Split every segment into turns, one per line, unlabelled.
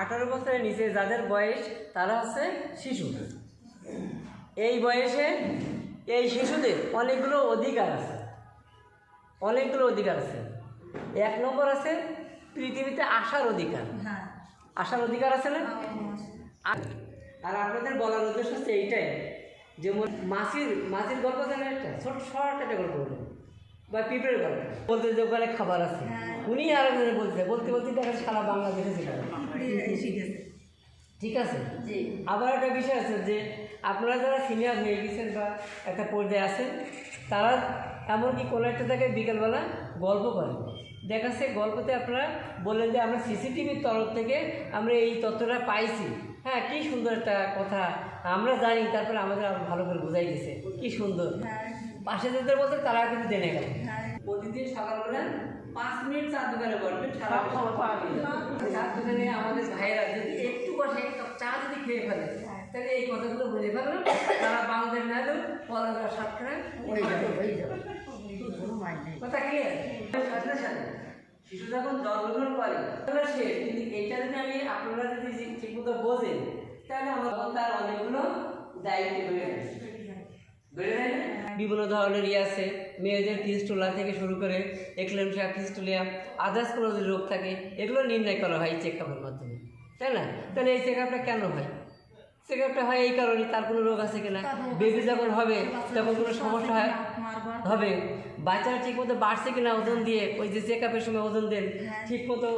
আঠারো বছরের নিচে যাদের বয়স তারা হচ্ছে শিশু। এই বয়সে এই শিশুদের অনেকগুলো অধিকার আছে। অনেকগুলো অধিকার আছে। এক নম্বর আছে পৃথিবীতে আসার অধিকার।
হ্যাঁ।
আসার অধিকার আছে না? আর আর আপনাদের বলার উদ্দেশ্য হচ্ছে এইটাই যেমন মাসির মাসির গল্প জানেন একটা ছোট শর্ট একটা গল্প বা পিঁপড়ের গল্প বলতে যে ওখানে খাবার আছে। উনি আর একজনে বলতে বলতে বলতে দেখেন সারা বাংলাদেশে ঠিক আছে। আবার একটা বিষয় আছে যে আপনারা যারা সিনিয়র হয়ে গেছেন বা একটা পর্যায়ে আছেন তারা এমনকি কোনো একটা জায়গায় বিকেলবেলা গল্প করেন দেখাচ্ছে গল্পতে আপনারা বললেন যে আমরা সিসিটিভির তরফ থেকে আমরা এই তথ্যটা পাইছি। হ্যাঁ কী সুন্দর একটা কথা। আমরা জানি তারপরে আমাদের আরও ভালো করে বুঝাই দিছে কী সুন্দর।
হ্যাঁ।
পাশে যাদের বলতে তারা কিন্তু জেনে গেল।
হ্যাঁ।
প্রতিদিন সকালবেলা পাঁচ মিনিট চা দোকানে বসবেন সারা খবর পাওয়া চা দোকানে আমাদের ভাইয়েরা যদি একটু বসে এক কাপ চা যদি খেয়ে ফেলে তাহলে এই কথাগুলো বলে ফেলল তারা বাংলাদেশ না হলেও পড়াশোনা হয়ে হয়ে যাবে। কথা ক্লিয়ার সাথে সাথে শিশু যখন জন্মগ্রহণ করে তাহলে সে কিন্তু এইটা যদি আমি আপনারা যদি ঠিকমতো বোঝেন তাহলে আমার তার অনেকগুলো দায়িত্ব বেড়ে যায়। বেড়ে যায় না? বিভিন্ন ধরনের ইয়ে আছে। মেয়েদের ফিস্টুলা থেকে শুরু করে এক্লেমশা ফিস্টুলিয়া আদার্স কোনো যদি রোগ থাকে এগুলো নির্ণয় করা হয় চেক আপের মাধ্যমে। তাই না? তাহলে এই চেক আপটা কেন হয়? চেক আপটা হয় এই কারণে তার কোনো রোগ আছে কিনা? বেবি যখন হবে তখন কোনো সমস্যা হয়? হবে। বাচ্চারা ঠিক মতো বাড়ছে কিনা ওজন দিয়ে? ওই যে চেক আপের সময় ওজন দেন ঠিক মতো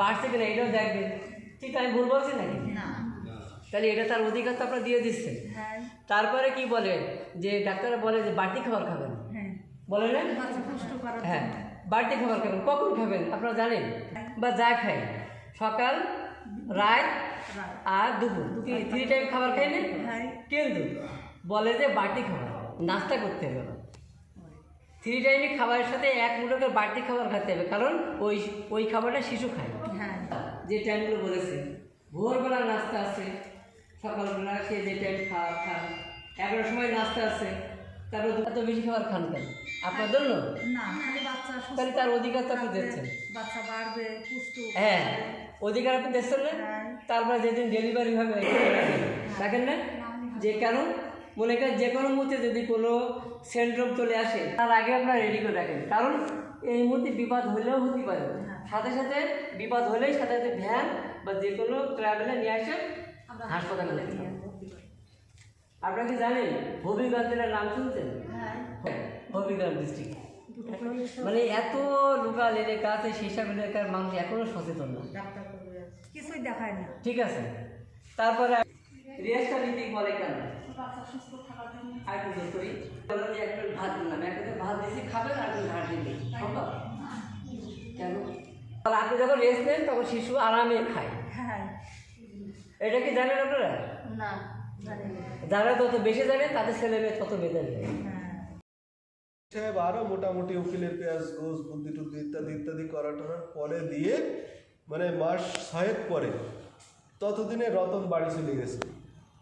বাড়ছে কিনা এটাও দেখবেন। ঠিক আমি ভুল বলছি নাকি?
না।
তাহলে এটা তার অধিকার তো আপনারা দিয়ে দিচ্ছেন।
হ্যাঁ।
তারপরে কি বলে? যে ডাক্তাররা বলে যে বাড়তি খাবার খাবেন।
হ্যাঁ।
বলে না? হ্যাঁ। বাড়তি খাবার খাবেন। কখন খাবেন? আপনারা জানেন? বা যা খাই। সকাল রাত। আর দুপুর। থ্রি টাইম খাবার খাই না?
হ্যাঁ।
কিন্তু বলে যে বাড়তি খাবার। নাস্তা করতে হবে। থ্রি টাইমে খাবারের সাথে এক মুঠো করে বাড়তি খাবার খেতে হবে। কারণ ওই ওই খাবারটা শিশু খায়।
হ্যাঁ।
যে টাইমগুলো বলেছে। ভোরবেলা নাস্তা আছে। সকালবেলা সে যে টাইম খাওয়া খান। এগারোটার সময় নাস্তা আছে তারপর এত বেশি খাবার খান কেন? আপনার জন্য তাহলে তার অধিকার তো আপনি দিচ্ছেন
বাচ্চা বাড়বে পুষ্ট।
হ্যাঁ অধিকার আপনি দিচ্ছেন না?
হ্যাঁ।
তারপরে যেদিন ডেলিভারি হবে দেখেন না? যে কেন মনে করেন যে কোনো মুহূর্তে যদি কোনো সেন্ট্রোম চলে আসে তার আগে আপনারা রেডি করে রাখেন। কারণ এই মুহূর্তে বিপদ হলেও হতে পারে। সাথে সাথে বিপদ হলেই সাথে সাথে ভ্যান বা যে কোনো ট্রাভেলে নিয়ে আসে হাসপাতালে। আপনারা কি জানেন হবিগঞ্জ জেলার নাম শুনছেন?
হ্যাঁ।
হবিগঞ্জ ডিস্ট্রিক্ট মানে এত লোকাল এলাকা আছে সেসব এলাকার মানুষ এখনও সচেতন না।
কিছুই দেখায় না।
ঠিক আছে। তারপরে রেস্টটা ভিত্তিক বলে কেন? আর কি যে ভাত দিলাম। এক প্লেট ভাত খাবেন আর একটু ভাত দিবি। সম্ভব? কেন? তাহলে আপনি যখন রেস্ট নেন তখন শিশু আরামে খায়।
হ্যাঁ
এটা কি জানেন আপনারা?
না
যারা তত বেশি জানে তাদের ছেলে মেয়ে তত বেঁধে যায়
হ্যাঁ
সাহেব আরও মোটামুটি উকিলের পেঁয়াজ গোস বুদ্ধি টুদ্ধি ইত্যাদি ইত্যাদি করা টরার পরে দিয়ে মানে মাস ছয়েক পরে ততদিনে রতন বাড়ি চলে গেছে।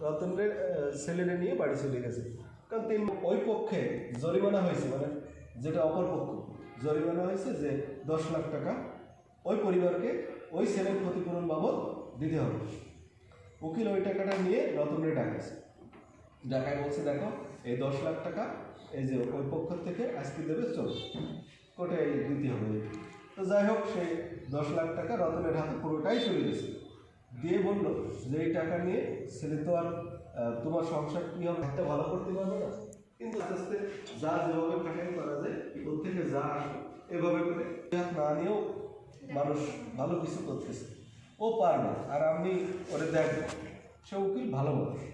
রতনের ছেলেরে নিয়ে বাড়ি চলে গেছে। কারণ তিন ওই পক্ষে জরিমানা হয়েছে মানে যেটা অপর পক্ষ। জরিমানা হয়েছে যে দশ লাখ টাকা ওই পরিবারকে ওই ছেলের ক্ষতিপূরণ বাবদ দিতে হবে। উকিল ওই টাকাটা নিয়ে রতনের ডাকেছে ডাকায় বলছে, দেখো, এই দশ লাখ টাকা, এই যে ওই পক্ষ থেকে আজকে দেবে, চল। কোর্টে দিতে হবে। তো যাই হোক, সেই দশ লাখ টাকা রতনের হাতে পুরোটাই চলে গেছে। দিয়ে বলল, যে এই টাকা নিয়ে ছেলে তো আর তোমার সংসার কী হবে? একটা ভালো করতে পারবে না। কিন্তু আস্তে আস্তে যা যেভাবে খাটাই করা যায়, ওর থেকে যা আসে এভাবে করে। না নিয়েও মানুষ ভালো কিছু করতেছে। ও পারবে আর আমি ওরে দেখব। সে উকিল ভালো মানুষ